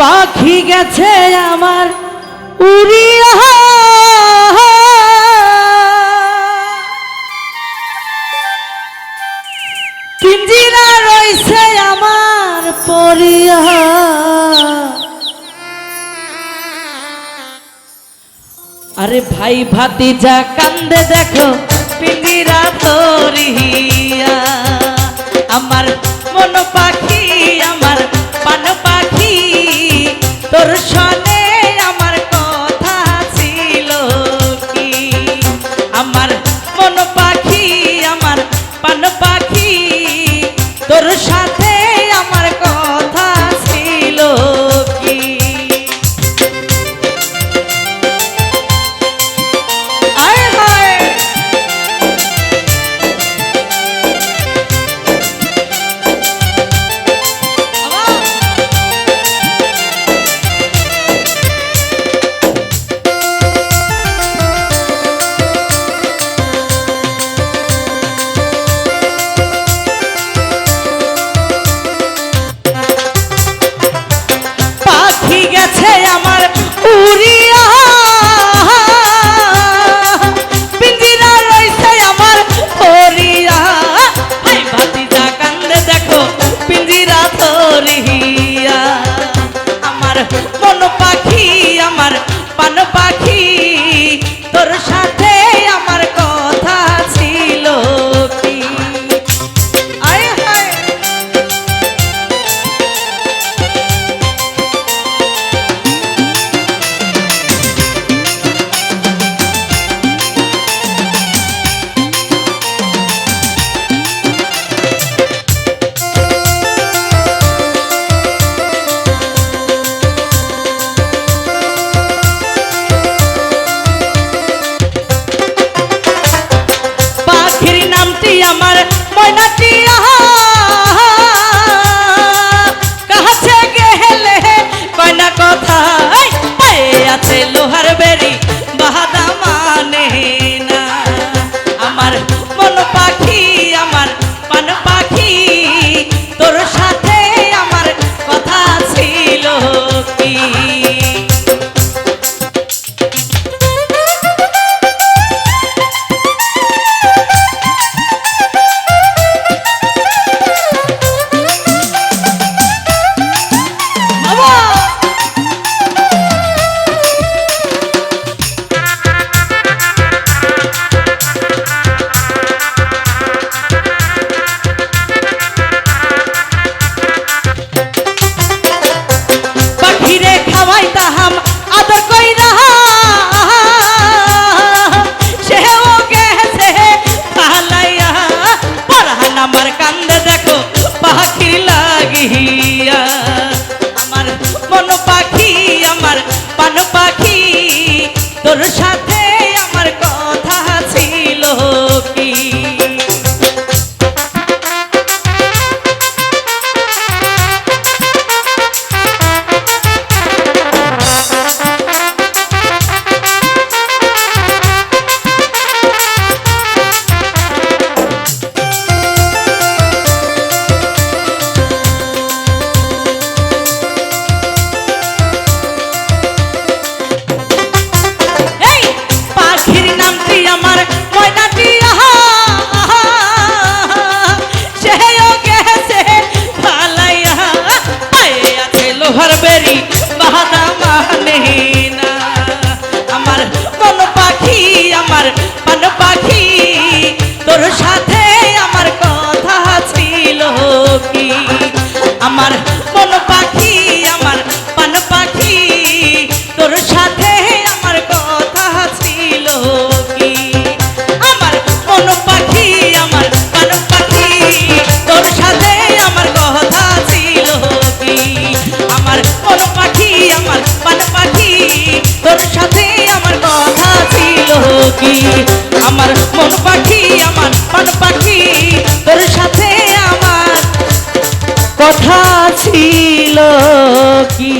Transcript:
পাখি গেছে আমার উড়িয়া পিঞ্জিরা রয়েছে আমার পরিয়া। আরে ভাই ভাতি যা কান্দে দেখো, পিঞ্জিরা তরিয়া। আমার মন পাখি তোর উড়িয়া কোথায়? পায়ে আছে লোহা আমার কান্দ পাখি আমার মন পাখি আমার মন পাখি তোর সাথে আমার কথা ছিল কি?